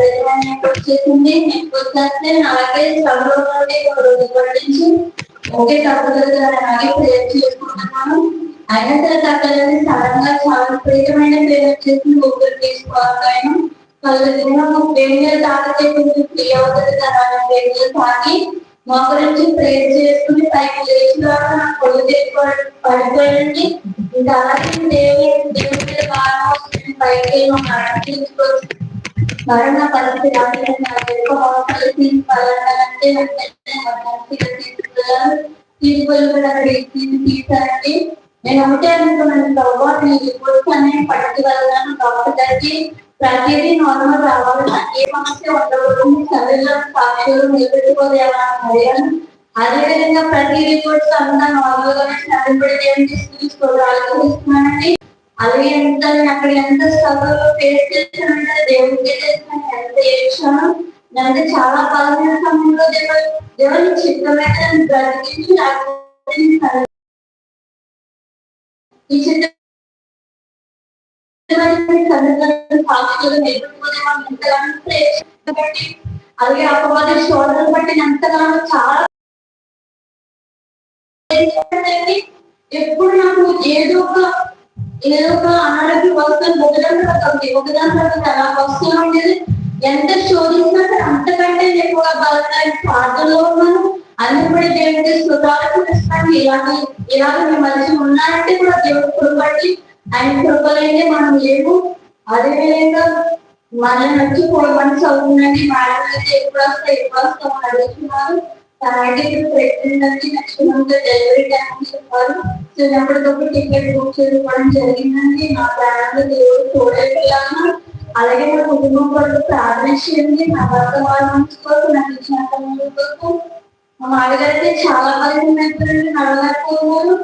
ప్రయోజనానికి వచ్చేసింది వచ్చేస్తే అలాగే చదువు నుండి ఒకే తప్పులుగా అలాగే ప్రేర్ చేసుకుంటున్నాను అయినా సరే తగ్గలేదు సడన్గా చాలా ప్రియమైన పేరు వచ్చేసి ఊపిరి తీసుకోవాలను కళ్ళు వేడిగా తాగితే కొంచెం ఫ్రీ అవుతుంది కదా తాగి మా ప్రేర్ చేసుకుని పైకి లేచిన నా కొళ్ళు తెచ్చుకోవడం పడిపోయింది ఇంకా అలాగే దేవుని దేవుడి వస్తుంది పైకి మా మరణ పరిస్థితి రాలేదు నా యొక్క హాస్పిటల్ తీసుకెళ్ళాలంటే వెంటనే మరణానికి కూడా తీసారండి నేను ఒకటే అనుకున్నాను ప్రభావ నేను రిపోర్ట్స్ అనేవి పట్టుకెళ్ళాను డాక్టర్ గారికి ప్రతిదీ నార్మల్ రావాలి ఏ సమస్య ఉండకూడదు చదువులో సాక్షులు నిలబెట్టుకోలేవా అదేవిధంగా ప్రతి రిపోర్ట్స్ అంతా నార్మల్ గానే సరిపడి తీసుకోవాలి ఆలోచిస్తున్నానండి అలాగే ఎంత నేను అక్కడ ఎంత స్ట్రగుల్ ఫేస్ చేశానంటే దేవుడికి చేసిన ఎంత చేశాను నాకు చాలా బలమైన సమయంలో దేవుడు దేవుని చిత్తమైన బ్రతికించి నాకు ఈ చిత్త అలాగే అపవాది శోధనలు బట్టి ఎంతగానో చాలా ఎప్పుడు నాకు ఏదో ఒక ఏదో ఒక అనారోగ్య వస్తువులు ఒకదాని తర్వాత ఒకటి ఒకదాని తర్వాత అలా వస్తూ ఉండేది. ఎంత శోధించినా సరే అంతకంటే ఎక్కువగా బలమైన ప్రార్థనలో ఉన్నాను. అన్ని కూడా దేవుడికి స్థుతాలకు ఇస్తాను ఇలాంటి ఇలాగ మీ మనిషి ఉన్నారంటే కూడా దేవుడు కృపడి ఆయన కృపలేనే మనం లేవు. అదే విధంగా మనల్ని వచ్చి ఫోర్ మంత్స్ అవుతుందండి మేడం అయితే ఎప్పుడు వస్తే ఎప్పుడు వస్తాం అడుగుతున్నారు. అలాగే ఇప్పుడు ప్రెగ్నెంట్ డెలివరీ టైం చెప్పారు సో అప్పటికప్పుడు టికెట్ బుక్ చేసుకోవడం జరిగిందండి. మా ప్రయాణంలో దేవుడు తోడైపోయాను అలాగే మా కుటుంబం కొరకు ప్రార్థన చేయండి. నా భర్త వాళ్ళ మంచి కోసం నాకు ఇచ్చిన మా మామగారైతే చాలా బలమైపోయారండి నడవలేకపోయారు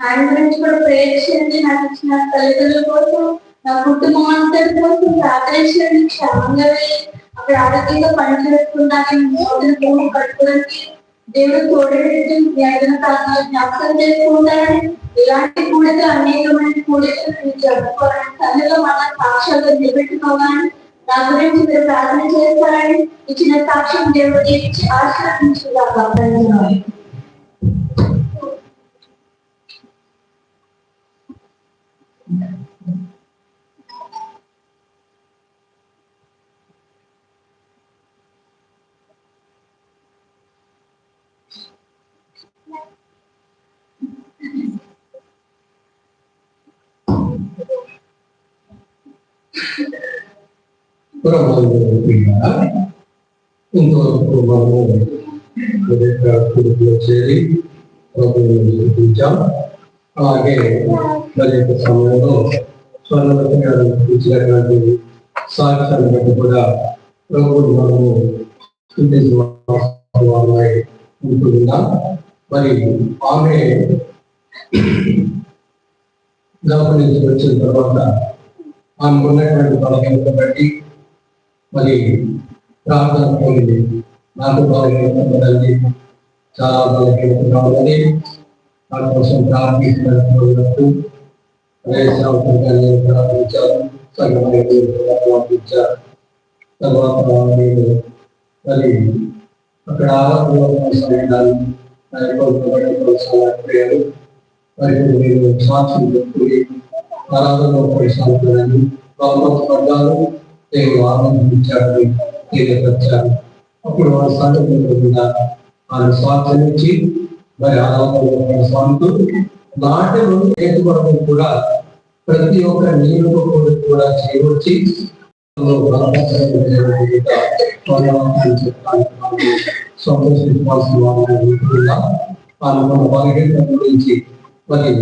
ఆయన గురించి కూడా ప్రేర్ చేయండి. నాకు ఇచ్చిన తల్లిదండ్రుల కోసం నా కుటుంబం అంతటి కోసం ప్రార్థన చేయండి. క్షేమంగా అక్కడ ఆరోగ్యంగా పనిచేసుకుంటానికి దేవుడు తోడబెట్టి వ్యాధన కాలంలో జ్ఞాపకం చేసుకుంటారని ఇలాంటి కూడికలు అనేకమైన కూడికలు మీరు జరుపుకోవాలని తల్లిలో మన సాక్ష్యాలు నిలబెట్టుకోవాలని నా గురించి మీరు ప్రార్థన చేస్తారని ఇచ్చిన సాక్ష్యం దేవుడు ఇచ్చి ఆశీర్వదించుగా పురమాలు ఇంతవరకు మనము కుటుంబంలో చేరి ప్రభువుని స్థుతించాం అలాగే మరి యొక్క సమయంలో స్వర్ణవతి గారు ఇచ్చినటువంటి సాక్ష్యాన్ని బట్టి కూడా ప్రభువుని మనము స్థుతించిన మరి ఆమె గర్భం నుంచి వచ్చిన తర్వాత ఆమె ఉన్నటువంటి బలహీనత బట్టి మరి ప్రార్థన పోయింది నాకు బలహీనత చాలా బలహీనతగా ఉన్నది. నా కోసం ప్రార్థిస్తున్నట్టు ప్రార్థించాను ప్రార్థించాను తర్వాత నేను మరి అక్కడ ఆరోగ్యంలో సమయాన్ని అయిపోయినప్పుడు మరి నేను సాక్షి తరాలలో కొనసాగుతున్నాను పడ్డాను నేను ఆనందించాడు తెలియపరిచారు. అప్పుడు వారి సంగతి మీద ఆయన స్వార్థించి మరి ఆరాధనలో కొనసాగుతూ నాటి నుండి నేర్చుకోవడం కూడా ప్రతి ఒక్క నీరు కూడా చేయవచ్చి సంతోషించాల్సిన వాళ్ళ బలహీనత గురించి మరి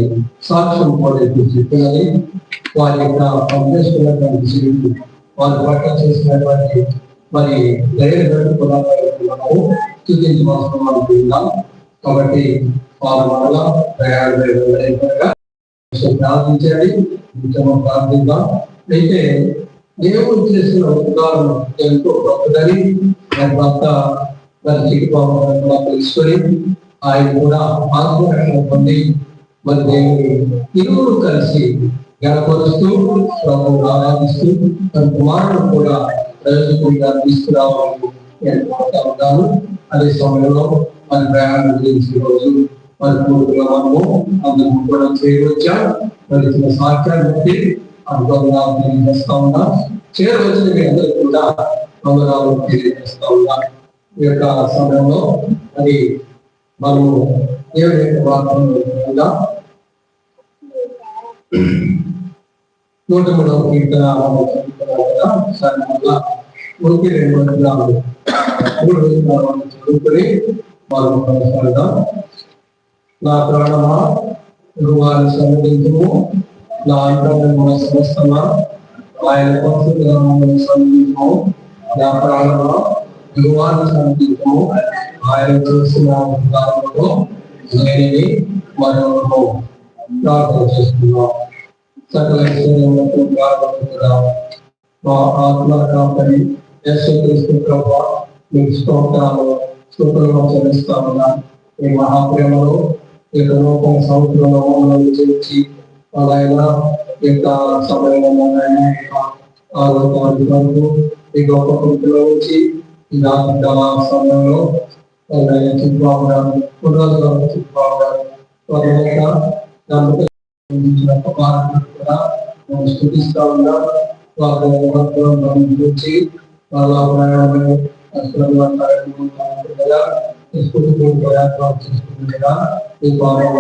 సాక్ష్యం కూడా చెప్పాలి. వారి యొక్క పనిచేస్తున్నటువంటి జీవితం వారి పట్ల చేసినటువంటి మరి ధైర్యం కూడా మనము స్థుతించవలసిన కాబట్టి వారి వల్ల ప్రయాణం ప్రార్థించండి. నిత్యము ప్రార్థిద్దాం. అయితే దేవుడు చేసిన ఉపకారం ఎంతో గొప్పదని దాని భర్త మరి చిక్కుబాబు కూడా తెలుసుకొని ఆయన కూడా ఆత్మరక్షణ పొంది మరి దేవుని ఇరువురు కలిసి గణపరుస్తూ ప్రభు ఆరాధిస్తూ తన కుమారుడు కూడా ప్రయోజకుడిగా తీసుకురావాలని నేను కోరుతా ఉన్నాను అదే సమయంలో మన ప్రయాణం గురించి రోజు మన పూర్తిగా మనము అందరం కూడా చేయవచ్చా మరి ఇచ్చిన సహకారం బట్టి అనుభవంగా తెలియజేస్తా ఉన్నా. చేరవచ్చిన మీ అందరూ కూడా వందనాలు తెలియజేస్తా ఉన్నా. ఈ యొక్క సమయంలో మరి మనము దేవుని యొక్క వార్తలు నూట మూడవ కీర్తన మనం చదువుకున్నాం కదా సరే మళ్ళా నూటి రెండు వందల మూడు వేల మనం చదువుకుని మనం కొనసాగుదాం నా ప్రాణమా గురువారి సన్నిధించము నా అంతర్గత సమస్తమా ఆయన పరిశుద్ధ నామమును సన్నిధించము నా ప్రాణమా గురువారి సన్నిధించము ఆయన చేసిన ఉపకారంలో నేనే మరొకరు ప్రార్థన చేస్తున్నాం. సకల ఐశ్వర్యములకు ప్రార్థన మా ఆత్మ కాపరి యశ్వక్రీస్తు ప్రభు మీకు స్తోత్రాలు స్తోత్రంలో చెల్లిస్తామన్నా మీ మహాప్రేమలో ఈ యొక్క సముద్రంలో మమ్మల్ని చేర్చి అలాగైనా ఈ యొక్క సమయంలో ఆ లోకానికి ఈ గొప్ప కృతిలో వచ్చి ఈ సమయంలో కాల సమయంలో చిత్బాబు గారు పునరుద్ధరణ చిత్బాబు వారి యొక్క నమ్మకం కూడా మేము స్థుతిస్తా ఉన్నాం వారి మనం గురించి వాళ్ళ ప్రయాణం కదా. తీసుకుంటూ ప్రయాణం ఈ భావం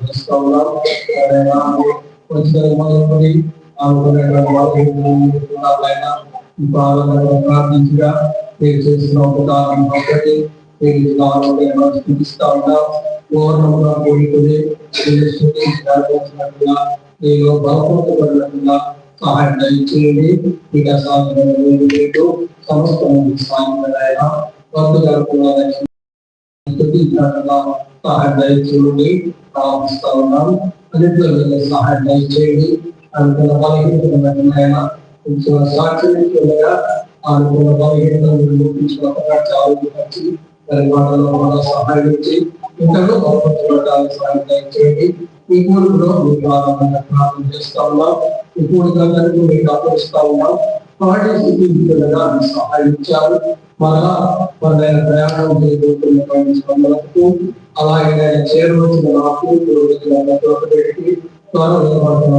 చేస్తా ఉన్నాం. ఎవరైనా కొంచెం మొదలుకొని అనుకునేటువంటి ప్రార్థించగా మీరు చేసిన ఉపకారం ఒకటి. మీరు ఇచ్చిన ఆరోగ్యం స్థుతిస్తా ఉన్నాం పూర్ణంగా కూడుకుని మీరు స్థుతించినట్టుగా నేను బలపడబడినట్టుగా సహాయం దయచేయండి ఇక సాధన సమస్త సాయంత్రం భక్తులు కూడా స్థుతించినట్టుగా సహాయం దయచేయండి ప్రార్థిస్తా ఉన్నాను అన్నింటిలో మీరు సహాయం దయచేయండి అనుకున్న బలహీనమైన కొంచెం సాక్షి ఉండగా అనుకున్న బలహీనతను గుర్తించినట్టుగా చాలా ఖర్చు దాని మాటలో మన సహాయం ఇచ్చి ఇంతలో సహాయం ఈ కోరికలో మీకు ఆనందంగా ప్రార్థన చేస్తా ఉన్నాం. ఈ కోరికలందరికీ మీకు అప్పగిస్తా ఉన్నాం పాటి స్థితిగా సహాయించారు ఇచ్చారు మన ప్రయాణం చేయబోతున్నటువంటి అలాగే నేను నాకు పురోగతిలో త్వరలో నిలబడుతున్న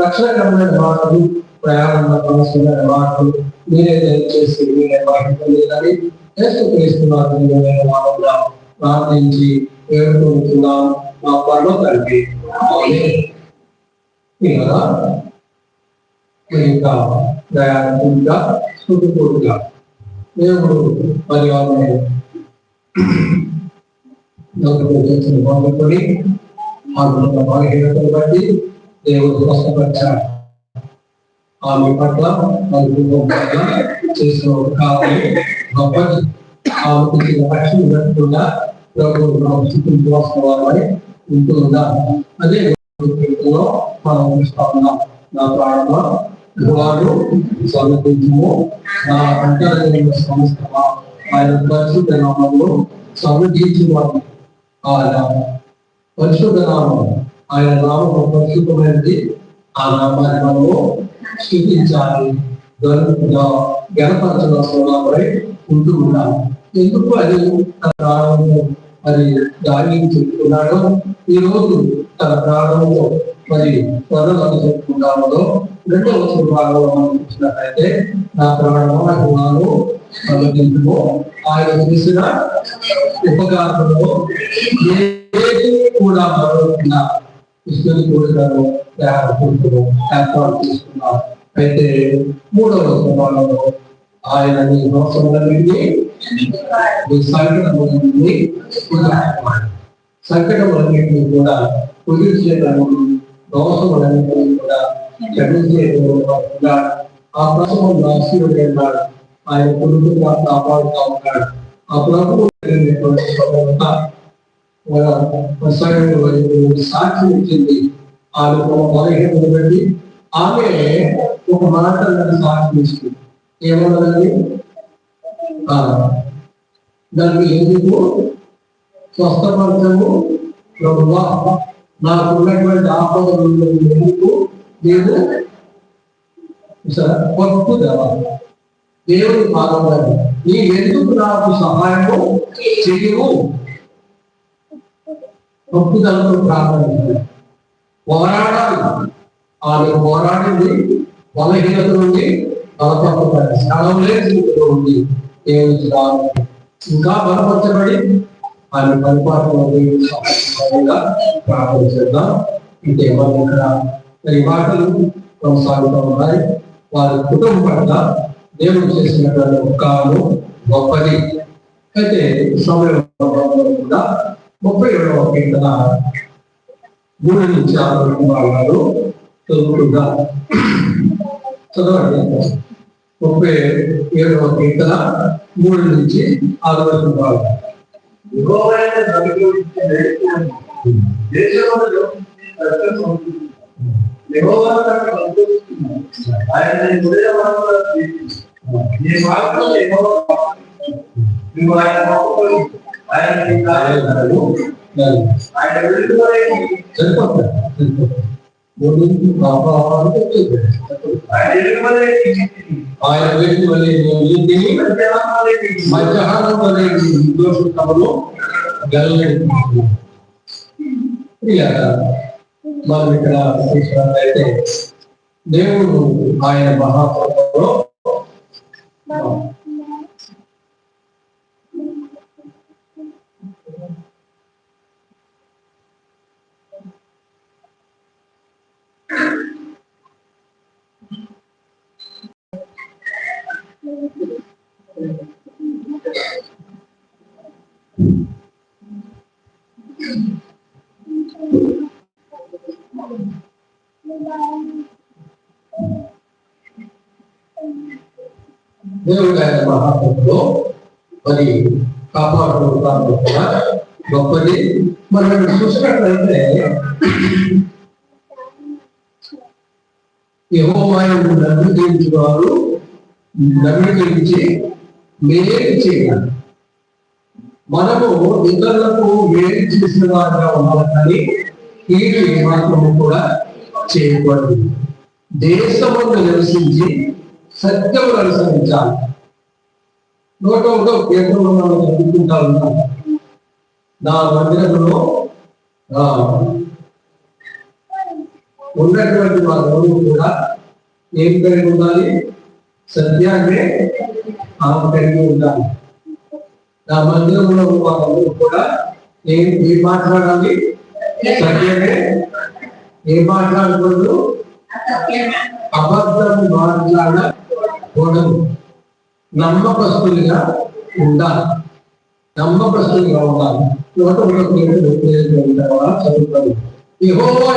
రక్షణకరమైన మాటలు ప్రయాణంలో సమస్యమైన మాటలు మీరే దయచేసి మీరే బాధ్యతలేదని యేసుక్రీస్తున్నారు ప్రార్థించి వేడుకుంటున్నాం మా పనులు కలిపి ఇలా మీ దేవుడు మరి వాళ్ళని మాకు బలహీనతను బట్టి దేవుడు స్వస్థపరిచాడు. ఆమె పట్ల మరి కుటుంబం పట్ల చేసిన ఒక కావాలి. గొప్ప ఆమెకు రక్షణ పెట్టకుండా ప్రభు స్థితిని కోసం ఉంటూ ఉందా అదే లో మనం చూస్తా. ఉన్నాం నా ప్రాణమా వారు సమర్పించము. నా అంతర్గత సంస్థ. ఆయన పరిశుద్ధ నామంలో సమర్పించువాడు ఆయన పరిశుద్ధ నామం. ఆయన నామం పరిశుద్ధమైనది. ఆ నామాన్ని మనము స్థుతించాలి. గనుక ఉంటూ ఉన్నాం ఎందుకు అది తన ప్రాణంలో మరి దాని చెప్పుకున్నాడో ఈ రోజు తన ప్రాణంలో మరి త్వరలో చెప్పుకుంటామో రెండవ వచ్చిన భాగంలో మనం చూసినట్లయితే నా ప్రాణము సమర్పించుకో ఆయన చేసిన ఉపకారంలో ఏది కూడా మరొకటిగా కృష్ణుని కోరికను ఏర్పాటు ఏర్పాటు చేసుకున్నారు. అయితే మూడవ భాగంలో ఆయన నీ దోషములన్నింటినీ నీ సంకటములన్నింటినీ కుదిర్చుకున్నాడు సంకటములన్నింటినీ కూడా కుదిర్చేటప్పుడు దోషములన్నింటినీ కూడా క్షమించేటప్పుడు ఆ ప్రసవం రాశియుడు ఉన్నాడు ఆయన కొడుకుగా కాపాడుతూ ఉన్నాడు ఆ ప్రభు సాక్షి ఇచ్చింది. ఆమె ఒక బలహీనత పెట్టి ఆమె ఒక మాట సాక్షి ఇస్తుంది ఏమన్నదండి? ఆ, దానికి ఎందుకు? స్వస్థపరచము? ప్రభువా నాకు ఉన్నటువంటి ఆపదలు ఎందుకు? నేను పప్పు దేవుని పాదం నీ ఎందుకు నాకు సహాయము చెయ్యవు పట్టుదలతో ప్రార్థన పోరాడాలి. ఆమె పోరాడింది. బలహీనత నుండి బలపరచబడి స్థలం స్థితిలో ఉంది దేవునికి రావాలి ఇంకా బలపరచబడి ఆమె పరిపాలన ప్రార్థన చేద్దాం. ఇంకే వాళ్ళు ఇక్కడ ఈ మాటలు కొనసాగుతూ ఉన్నాయి. వారి కుటుంబ పట్ల దేవుడు చేసినటువంటి ఉపకారం గొప్పది. అయితే సమయం కూడా ముప్పై ఏడవ కీర్తన మూడు నుంచి ఆరు వరకు భాగాలు చదువుతుందా చదవండి. ముప్పై ఏడవ కీర్తన మూడు నుంచి ఆరు వరకు భాగాలు దేశంలో ఆయన నీ మార్గంలో నువ్వు ఆయన ఆయన ఆయన ఆయన మధ్యాహ్నం వల్ల మనం ఇక్కడ చూసినట్లయితే దేవుడు ఆయన మహాప్రభులో Vâng. Thank you. దేవుడు ఆయన మరి కాపాడు కూడా గొప్పది. మనం నన్ను చూసినట్లయితే వారు నన్ను గురించి మేలు చేయాలి మనము ఇతరులకు మేలు చేసిన వారిగా ఉండాలి కానీ కీడు ఏమాత్రము కూడా చేయకూడదు. దేశమును నివసించి సత్యము అనుసరించాలి. నూట ఒకటో కేంద్రంలో మనం చదువుకుంటా ఉన్నాం. నా మందిరంలో ఆ, ఉన్నటువంటి వారు కూడా ఏం కలిగి ఉండాలి? సత్యాన్ని ఆమె కలిగి ఉండాలి. నా మందిరంలో ఉన్న వారు కూడా ఏం ఏం మాట్లాడాలి? సత్యమే ఏం మాట్లాడకూడదు అబద్ధం మాట్లాడకూడదు నమ్మకస్తులుగా ఉండాలి. నమ్మకస్తులుగా ఉండాలి. నూట ఒకటి చదువుతారు యెహోవా